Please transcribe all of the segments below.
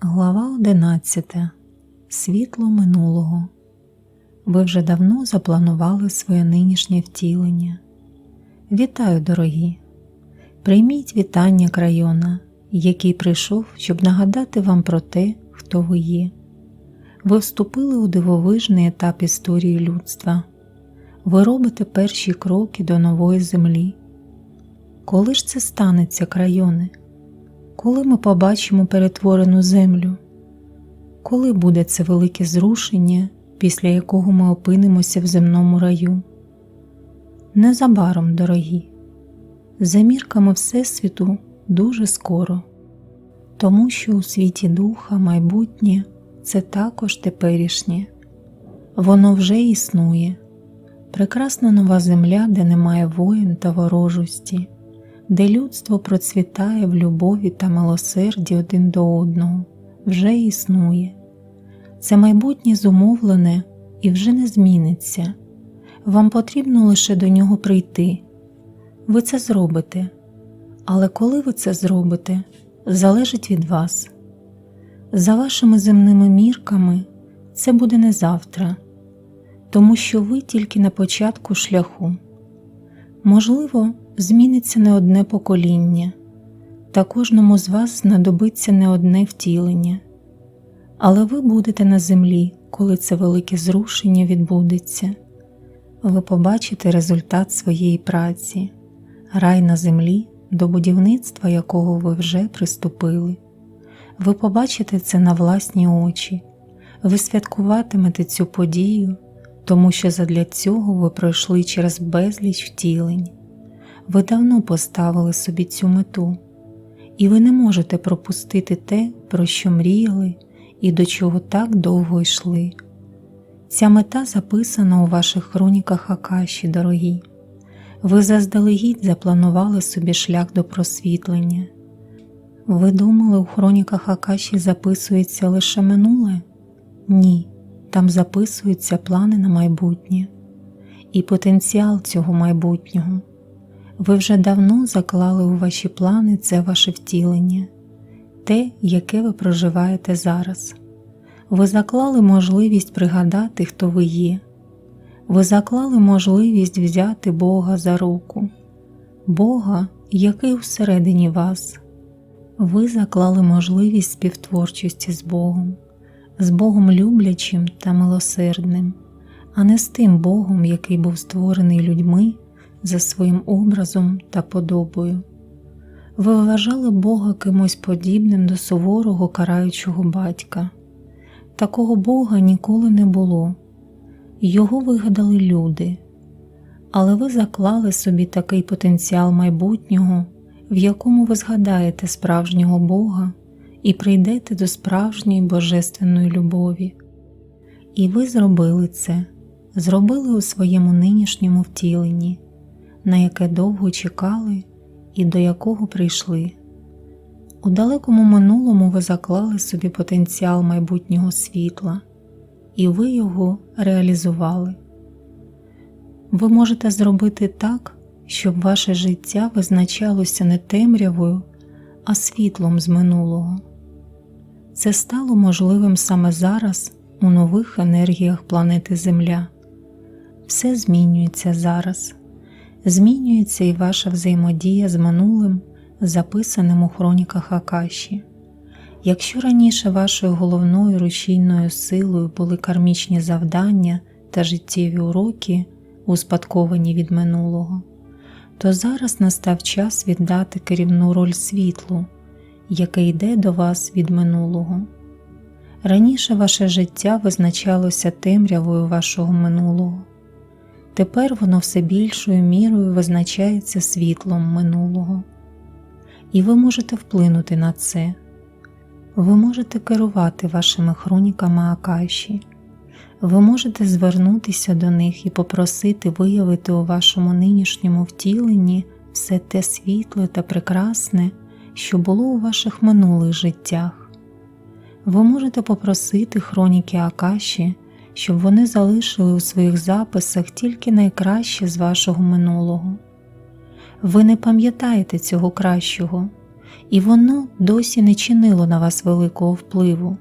Глава 11. Світло минулого. Ви вже давно запланували своє нинішнє втілення. Вітаю, дорогі! Прийміть вітання крайона, який прийшов, щоб нагадати вам про те, хто ви є. Ви вступили у дивовижний етап історії людства. Ви робите перші кроки до нової землі. Коли ж це станеться, крайони? Коли ми побачимо перетворену землю? Коли буде це велике зрушення, після якого ми опинимося в земному раю? Незабаром, дорогі, за мірками Всесвіту дуже скоро, тому що у світі духа майбутнє це також теперішнє, воно вже існує, прекрасна нова земля, де немає воїн та ворожості де людство процвітає в любові та милосерді один до одного, вже існує. Це майбутнє зумовлене і вже не зміниться. Вам потрібно лише до нього прийти. Ви це зробите, але коли ви це зробите, залежить від вас. За вашими земними мірками це буде не завтра, тому що ви тільки на початку шляху. Можливо, зміниться не одне покоління, та кожному з вас знадобиться не одне втілення, але ви будете на землі, коли це велике зрушення відбудеться. Ви побачите результат своєї праці, рай на землі, до будівництва якого ви вже приступили. Ви побачите це на власні очі, ви святкуватимете цю подію, тому що задля цього ви пройшли через безліч втілень. Ви давно поставили собі цю мету, і ви не можете пропустити те, про що мріяли і до чого так довго йшли. Ця мета записана у ваших хроніках Акаші, дорогі. Ви заздалегідь запланували собі шлях до просвітлення. Ви думали, у хроніках Акаші записується лише минуле? Ні, там записуються плани на майбутнє і потенціал цього майбутнього. Ви вже давно заклали у ваші плани це ваше втілення, те, яке ви проживаєте зараз. Ви заклали можливість пригадати, хто ви є. Ви заклали можливість взяти Бога за руку, Бога, який всередині вас. Ви заклали можливість співтворчості з Богом, з Богом люблячим та милосердним, а не з тим Богом, який був створений людьми за своїм образом та подобою. Ви вважали Бога кимось подібним до суворого караючого батька. Такого Бога ніколи не було, його вигадали люди, але ви заклали собі такий потенціал майбутнього, в якому ви згадаєте справжнього Бога і прийдете до справжньої божественної любові. І ви зробили це, зробили у своєму нинішньому втіленні на яке довго чекали і до якого прийшли. У далекому минулому ви заклали собі потенціал майбутнього світла, і ви його реалізували. Ви можете зробити так, щоб ваше життя визначалося не темрявою, а світлом з минулого. Це стало можливим саме зараз у нових енергіях планети Земля. Все змінюється зараз змінюється і ваша взаємодія з минулим, записаним у хроніках Акаші. Якщо раніше вашою головною рушійною силою були кармічні завдання та життєві уроки, успадковані від минулого, то зараз настав час віддати керівну роль світлу, яке йде до вас від минулого. Раніше ваше життя визначалося темрявою вашого минулого. Тепер воно все більшою мірою визначається світлом минулого, і ви можете вплинути на це. Ви можете керувати вашими хроніками Акаші, ви можете звернутися до них і попросити виявити у вашому нинішньому втіленні все те світле та прекрасне, що було у ваших минулих життях. Ви можете попросити хроніки Акаші щоб вони залишили у своїх записах тільки найкраще з вашого минулого. Ви не пам'ятаєте цього кращого, і воно досі не чинило на вас великого впливу.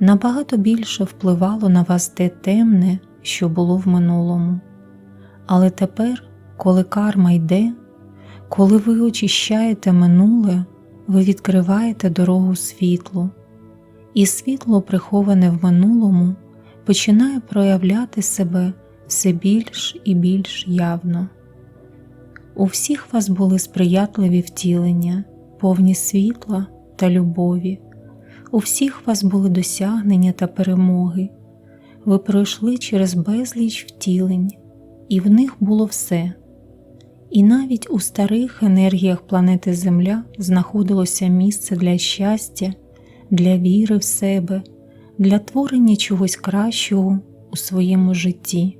Набагато більше впливало на вас те темне, що було в минулому. Але тепер, коли карма йде, коли ви очищаєте минуле, ви відкриваєте дорогу світлу, і світло, приховане в минулому, починає проявляти себе все більш і більш явно. У всіх вас були сприятливі втілення, повні світла та любові, у всіх вас були досягнення та перемоги. Ви пройшли через безліч втілень, і в них було все. І навіть у старих енергіях планети Земля знаходилося місце для щастя, для віри в себе, для творення чогось кращого у своєму житті.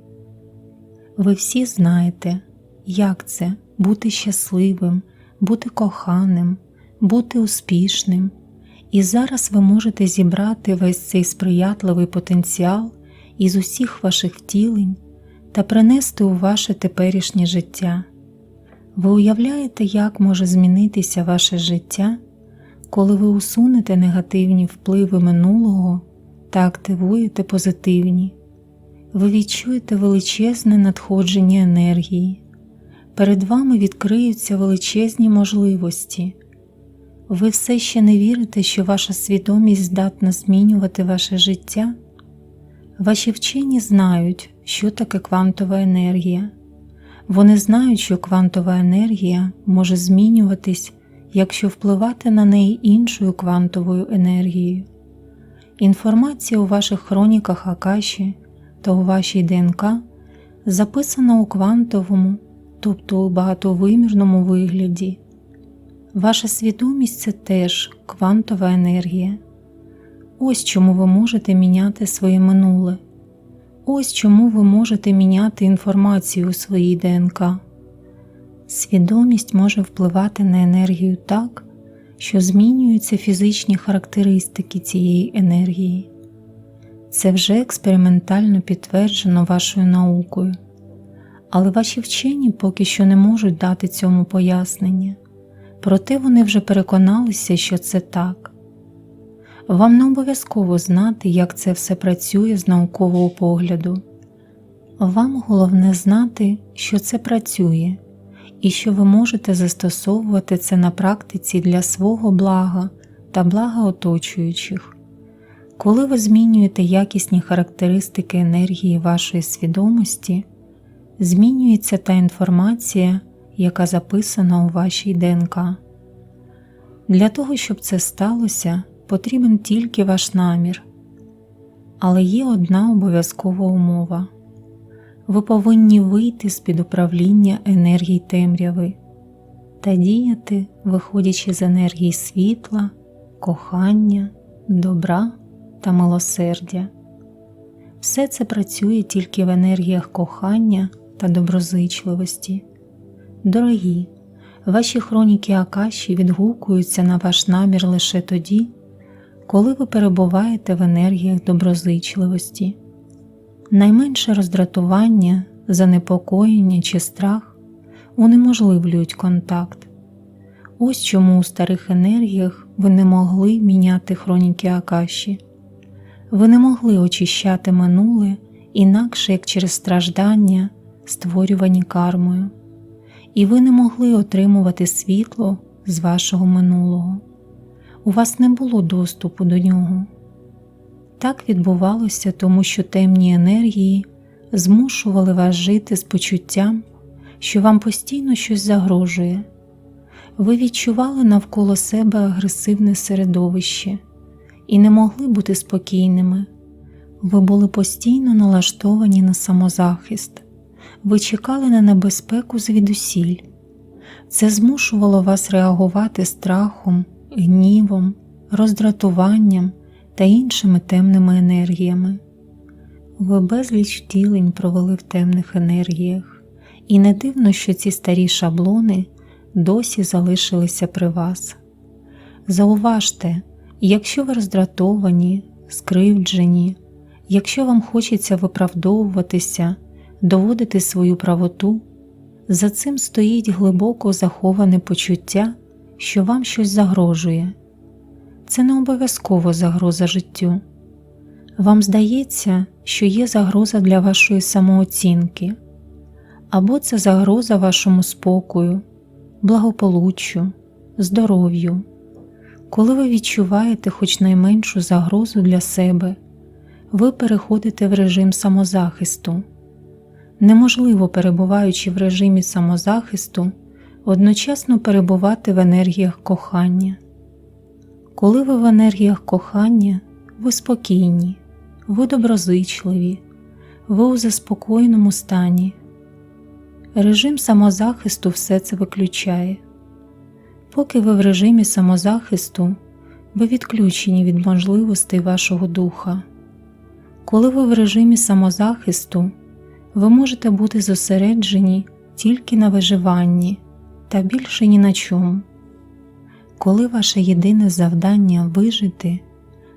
Ви всі знаєте, як це бути щасливим, бути коханим, бути успішним, і зараз ви можете зібрати весь цей сприятливий потенціал із усіх ваших втілень та принести у ваше теперішнє життя. Ви уявляєте, як може змінитися ваше життя, коли ви усунете негативні впливи минулого та активуєте позитивні. Ви відчуєте величезне надходження енергії, перед вами відкриються величезні можливості. Ви все ще не вірите, що ваша свідомість здатна змінювати ваше життя? Ваші вчені знають, що таке квантова енергія. Вони знають, що квантова енергія може змінюватись, якщо впливати на неї іншою квантовою енергією. Інформація у ваших хроніках Акаші та у вашій ДНК записана у квантовому, тобто у багатовимірному вигляді. Ваша свідомість це теж квантова енергія. Ось чому ви можете міняти своє минуле. Ось чому ви можете міняти інформацію у своїй ДНК. Свідомість може впливати на енергію так, що змінюються фізичні характеристики цієї енергії. Це вже експериментально підтверджено вашою наукою, але ваші вчені поки що не можуть дати цьому пояснення, проте вони вже переконалися, що це так. Вам не обов'язково знати, як це все працює з наукового погляду. Вам головне знати, що це працює, і що ви можете застосовувати це на практиці для свого блага та блага оточуючих. Коли ви змінюєте якісні характеристики енергії вашої свідомості, змінюється та інформація, яка записана у вашій ДНК. Для того, щоб це сталося, потрібен тільки ваш намір. Але є одна обов'язкова умова ви повинні вийти з під управління енергії темряви та діяти, виходячи з енергії світла, кохання, добра та милосердя. Все це працює тільки в енергіях кохання та доброзичливості. Дорогі, ваші хроніки Акаші відгукуються на ваш намір лише тоді, коли ви перебуваєте в енергіях доброзичливості. Найменше роздратування, занепокоєння чи страх унеможливлюють контакт. Ось чому у старих енергіях ви не могли міняти хроніки Акаші, ви не могли очищати минуле інакше як через страждання, створювані кармою, і ви не могли отримувати світло з вашого минулого. У вас не було доступу до нього. Так відбувалося, тому що темні енергії змушували вас жити з почуттям, що вам постійно щось загрожує. Ви відчували навколо себе агресивне середовище і не могли бути спокійними. Ви були постійно налаштовані на самозахист, ви чекали на небезпеку звідусіль. Це змушувало вас реагувати страхом, гнівом, роздратуванням та іншими темними енергіями. Ви безліч втілень провели в темних енергіях, і не дивно, що ці старі шаблони досі залишилися при вас. Зауважте, якщо ви роздратовані, скривджені, якщо вам хочеться виправдовуватися, доводити свою правоту, за цим стоїть глибоко заховане почуття, що вам щось загрожує. Це не обов'язково загроза життю. Вам здається, що є загроза для вашої самооцінки, або це загроза вашому спокою, благополуччю, здоров'ю. Коли ви відчуваєте хоч найменшу загрозу для себе, ви переходите в режим самозахисту. Неможливо, перебуваючи в режимі самозахисту, одночасно перебувати в енергіях кохання. Коли ви в енергіях кохання, ви спокійні, ви доброзичливі, ви у заспокоєному стані. Режим самозахисту все це виключає. Поки ви в режимі самозахисту, ви відключені від можливостей вашого духа. Коли ви в режимі самозахисту, ви можете бути зосереджені тільки на виживанні та більше ні на чому. Коли ваше єдине завдання вижити,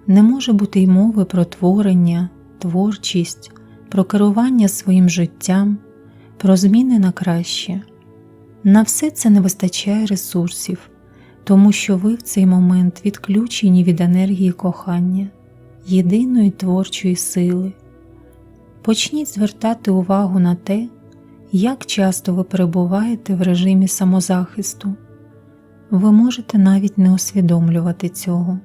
не може бути й мови про творення, творчість, про керування своїм життям, про зміни на краще. На все це не вистачає ресурсів, тому що ви в цей момент відключені від енергії кохання, єдиної творчої сили. Почніть звертати увагу на те, як часто ви перебуваєте в режимі самозахисту. Ви можете навіть не усвідомлювати цього,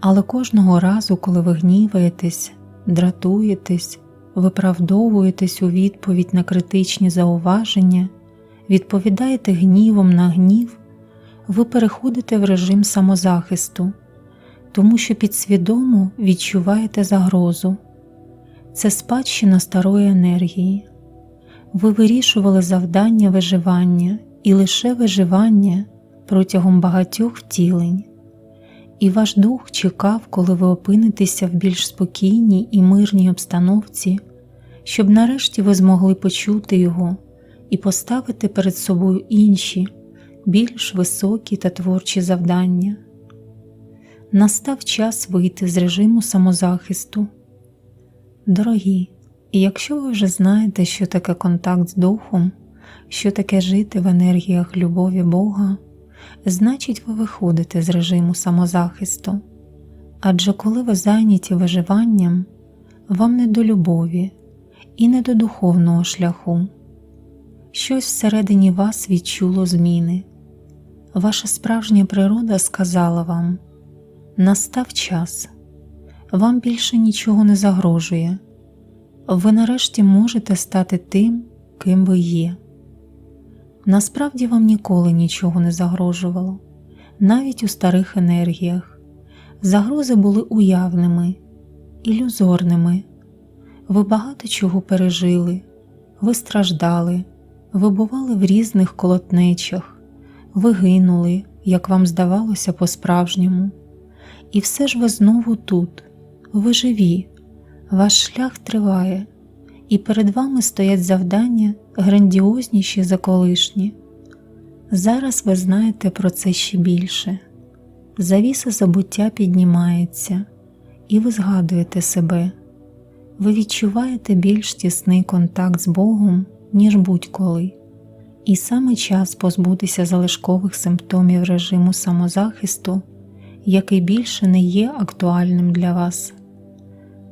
але кожного разу, коли ви гніваєтесь, дратуєтесь, виправдовуєтесь у відповідь на критичні зауваження, відповідаєте гнівом на гнів, ви переходите в режим самозахисту, тому що підсвідомо відчуваєте загрозу. Це спадщина старої енергії. Ви вирішували завдання виживання і лише виживання протягом багатьох втілень, і ваш дух чекав, коли ви опинитеся в більш спокійній і мирній обстановці, щоб нарешті ви змогли почути його і поставити перед собою інші, більш високі та творчі завдання. Настав час вийти з режиму самозахисту. Дорогі, якщо ви вже знаєте, що таке контакт з Духом, що таке жити в енергіях любові Бога, значить ви виходите з режиму самозахисту. Адже коли ви зайняті виживанням, вам не до любові і не до духовного шляху. Щось всередині вас відчуло зміни. Ваша справжня природа сказала вам: настав час вам більше нічого не загрожує, ви нарешті можете стати тим, ким ви є. Насправді вам ніколи нічого не загрожувало, навіть у старих енергіях. Загрози були уявними, ілюзорними. Ви багато чого пережили, ви страждали, ви бували в різних колотнечах, ви гинули, як вам здавалося, по-справжньому. І все ж ви знову тут, ви живі, ваш шлях триває, і перед вами стоять завдання грандіозніші за колишні. Зараз ви знаєте про це ще більше. Завіса забуття піднімається, і ви згадуєте себе, ви відчуваєте більш тісний контакт з Богом, ніж будь-коли, і саме час позбутися залишкових симптомів режиму самозахисту, який більше не є актуальним для вас.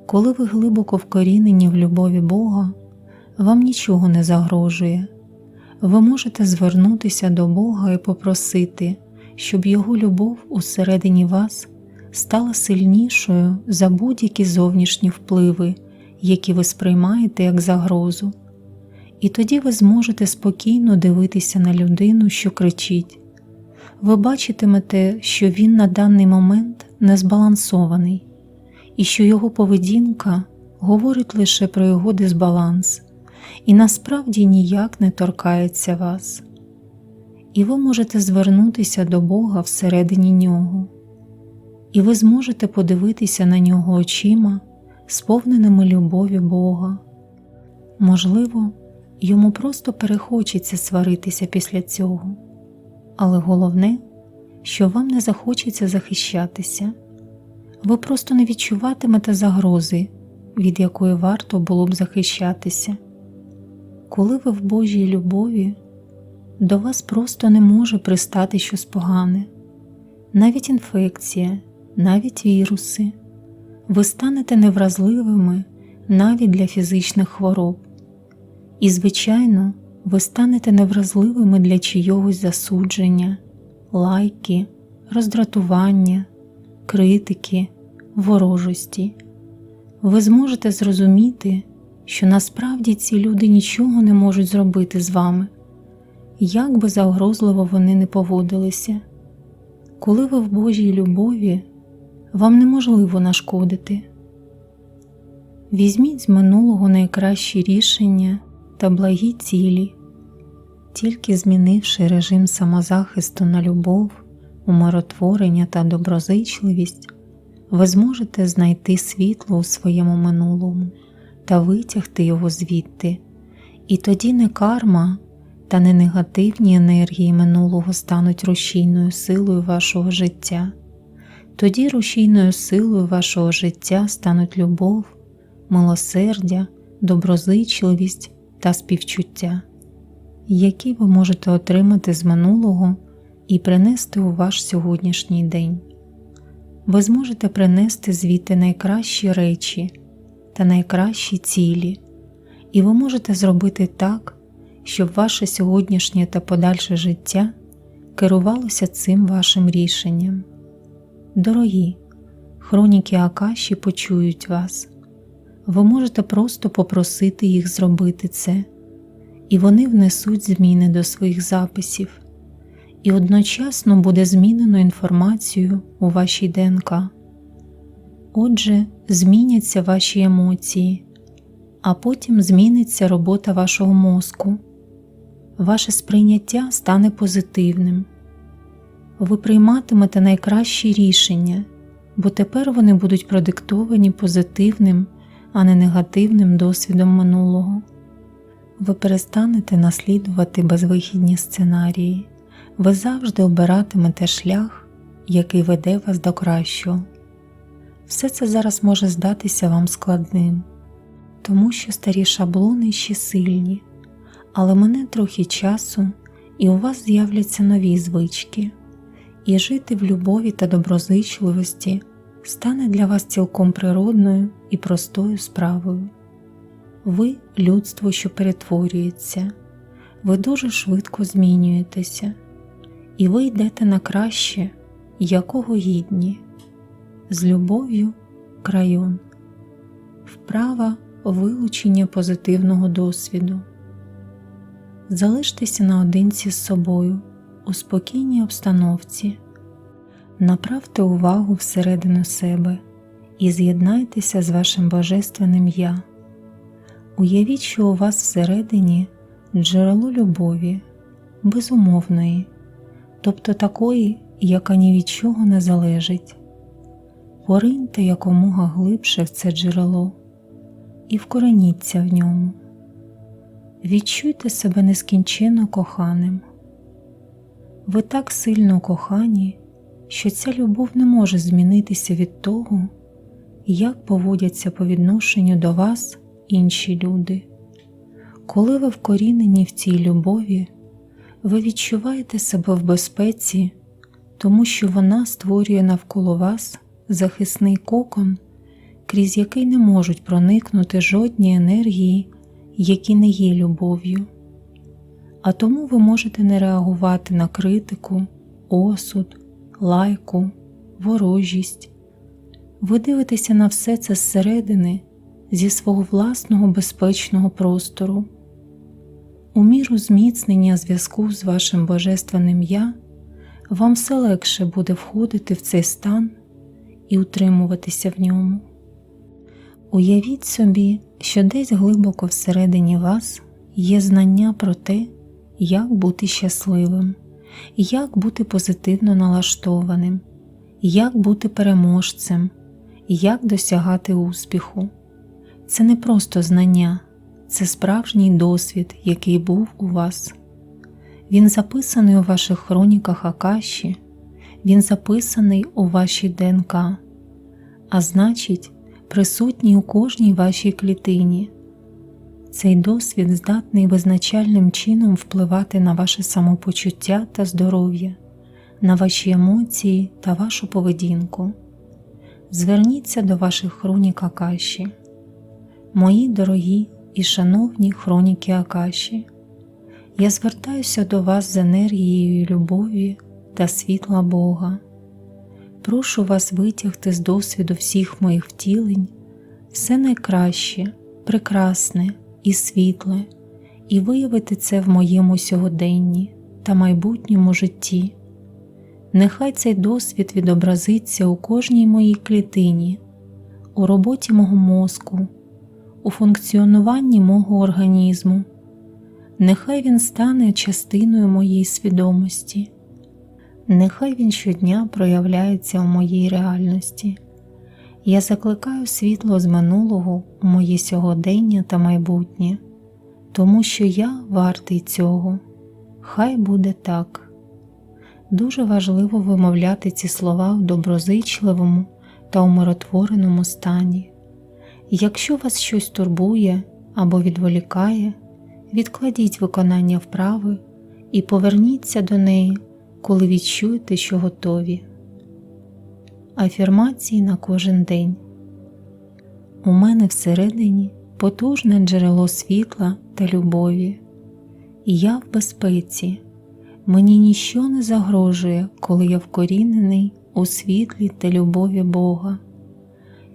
Коли ви глибоко вкорінені в любові Бога, вам нічого не загрожує, ви можете звернутися до Бога і попросити, щоб Його любов усередині вас стала сильнішою за будь-які зовнішні впливи, які ви сприймаєте як загрозу. І тоді ви зможете спокійно дивитися на людину, що кричить. Ви бачитимете, що він на даний момент не збалансований і що його поведінка говорить лише про його дисбаланс і насправді ніяк не торкається вас, і ви можете звернутися до Бога всередині нього, і ви зможете подивитися на нього очима, сповненими любові Бога. Можливо, йому просто перехочеться сваритися після цього, але головне, що вам не захочеться захищатися ви просто не відчуватимете загрози, від якої варто було б захищатися. Коли ви в Божій любові, до вас просто не може пристати щось погане, навіть інфекція, навіть віруси. Ви станете невразливими навіть для фізичних хвороб. І, звичайно, ви станете невразливими для чийогось засудження, лайки, роздратування, критики, ворожості. Ви зможете зрозуміти, що насправді ці люди нічого не можуть зробити з вами, як би загрозливо вони не поводилися. Коли ви в Божій любові, вам неможливо нашкодити. Візьміть з минулого найкращі рішення та благі цілі, тільки змінивши режим самозахисту на любов, умиротворення та доброзичливість, ви зможете знайти світло у своєму минулому та витягти його звідти, і тоді не карма та не негативні енергії минулого стануть рушійною силою вашого життя. Тоді рушійною силою вашого життя стануть любов, милосердя, доброзичливість та співчуття, які ви можете отримати з минулого і принести у ваш сьогоднішній день. Ви зможете принести звідти найкращі речі та найкращі цілі, і ви можете зробити так, щоб ваше сьогоднішнє та подальше життя керувалося цим вашим рішенням. Дорогі, хроніки Акаші почують вас. Ви можете просто попросити їх зробити це, і вони внесуть зміни до своїх записів, і одночасно буде змінено інформацію у вашій ДНК. Отже, зміняться ваші емоції, а потім зміниться робота вашого мозку. Ваше сприйняття стане позитивним. Ви прийматимете найкращі рішення, бо тепер вони будуть продиктовані позитивним а не негативним досвідом минулого. Ви перестанете наслідувати безвихідні сценарії, ви завжди обиратимете шлях, який веде вас до кращого. Все це зараз може здатися вам складним, тому що старі шаблони ще сильні, але мене трохи часу, і у вас з'являться нові звички, і жити в любові та доброзичливості стане для вас цілком природною і простою справою. Ви людство, що перетворюється, ви дуже швидко змінюєтеся, і ви йдете на краще, якого гідні, з любов'ю крайон, вправа вилучення позитивного досвіду. Залиштеся наодинці з собою у спокійній обстановці. Направте увагу всередину себе і з'єднайтеся з вашим Божественним Я. Уявіть, що у вас всередині джерело любові, безумовної, тобто такої, яка ні від чого не залежить. Пориньте якомога глибше в це джерело і вкореніться в ньому. Відчуйте себе нескінченно коханим. Ви так сильно кохані що ця любов не може змінитися від того, як поводяться по відношенню до вас інші люди. Коли ви вкорінені в цій любові, ви відчуваєте себе в безпеці, тому що вона створює навколо вас захисний кокон, крізь який не можуть проникнути жодні енергії, які не є любов'ю. А тому ви можете не реагувати на критику, осуд, лайку, ворожість. Ви дивитеся на все це зсередини зі свого власного безпечного простору. У міру зміцнення зв'язку з вашим Божественним Я вам все легше буде входити в цей стан і утримуватися в ньому. Уявіть собі, що десь глибоко всередині вас є знання про те, як бути щасливим як бути позитивно налаштованим, як бути переможцем, як досягати успіху. Це не просто знання, це справжній досвід, який був у вас. Він записаний у ваших хроніках Акаші, він записаний у вашій ДНК, а значить, присутній у кожній вашій клітині. Цей досвід здатний визначальним чином впливати на ваше самопочуття та здоров'я, на ваші емоції та вашу поведінку. Зверніться до ваших хронік Акаші. Мої дорогі і шановні хроніки Акаші, я звертаюся до вас з енергією любові та світла Бога. Прошу вас витягти з досвіду всіх моїх втілень все найкраще, прекрасне і світле, і виявити це в моєму сьогоденні та майбутньому житті. Нехай цей досвід відобразиться у кожній моїй клітині, у роботі мого мозку, у функціонуванні мого організму. Нехай він стане частиною моєї свідомості, нехай він щодня проявляється у моїй реальності. Я закликаю світло з минулого у моє сьогодення та майбутнє, тому що я вартий цього. Хай буде так. Дуже важливо вимовляти ці слова в доброзичливому та умиротвореному стані. Якщо вас щось турбує або відволікає, відкладіть виконання вправи і поверніться до неї, коли відчуєте, що готові. Афірмації на кожен день. У мене всередині потужне джерело світла та любові, я в безпеці. Мені ніщо не загрожує, коли я вкорінений у світлі та любові Бога.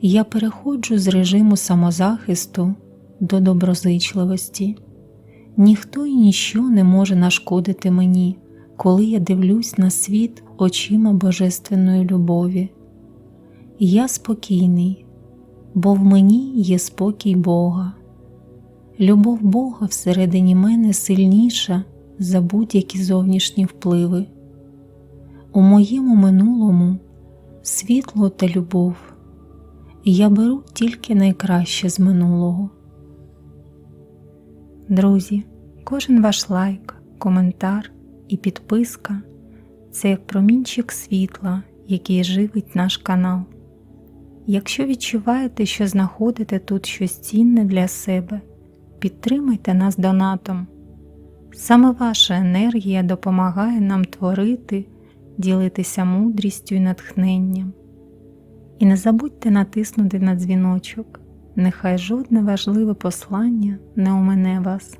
Я переходжу з режиму самозахисту до доброзичливості. Ніхто і ніщо не може нашкодити мені, коли я дивлюсь на світ очима Божественної любові. Я спокійний, бо в мені є спокій Бога. Любов Бога всередині мене сильніша за будь-які зовнішні впливи. У моєму минулому світло та любов, я беру тільки найкраще з минулого. Друзі, кожен ваш лайк, коментар і підписка це як промінчик світла, який живить наш канал. Якщо відчуваєте, що знаходите тут щось цінне для себе, підтримайте нас донатом. Саме ваша енергія допомагає нам творити, ділитися мудрістю і натхненням. І не забудьте натиснути на дзвіночок, нехай жодне важливе послання не умине вас.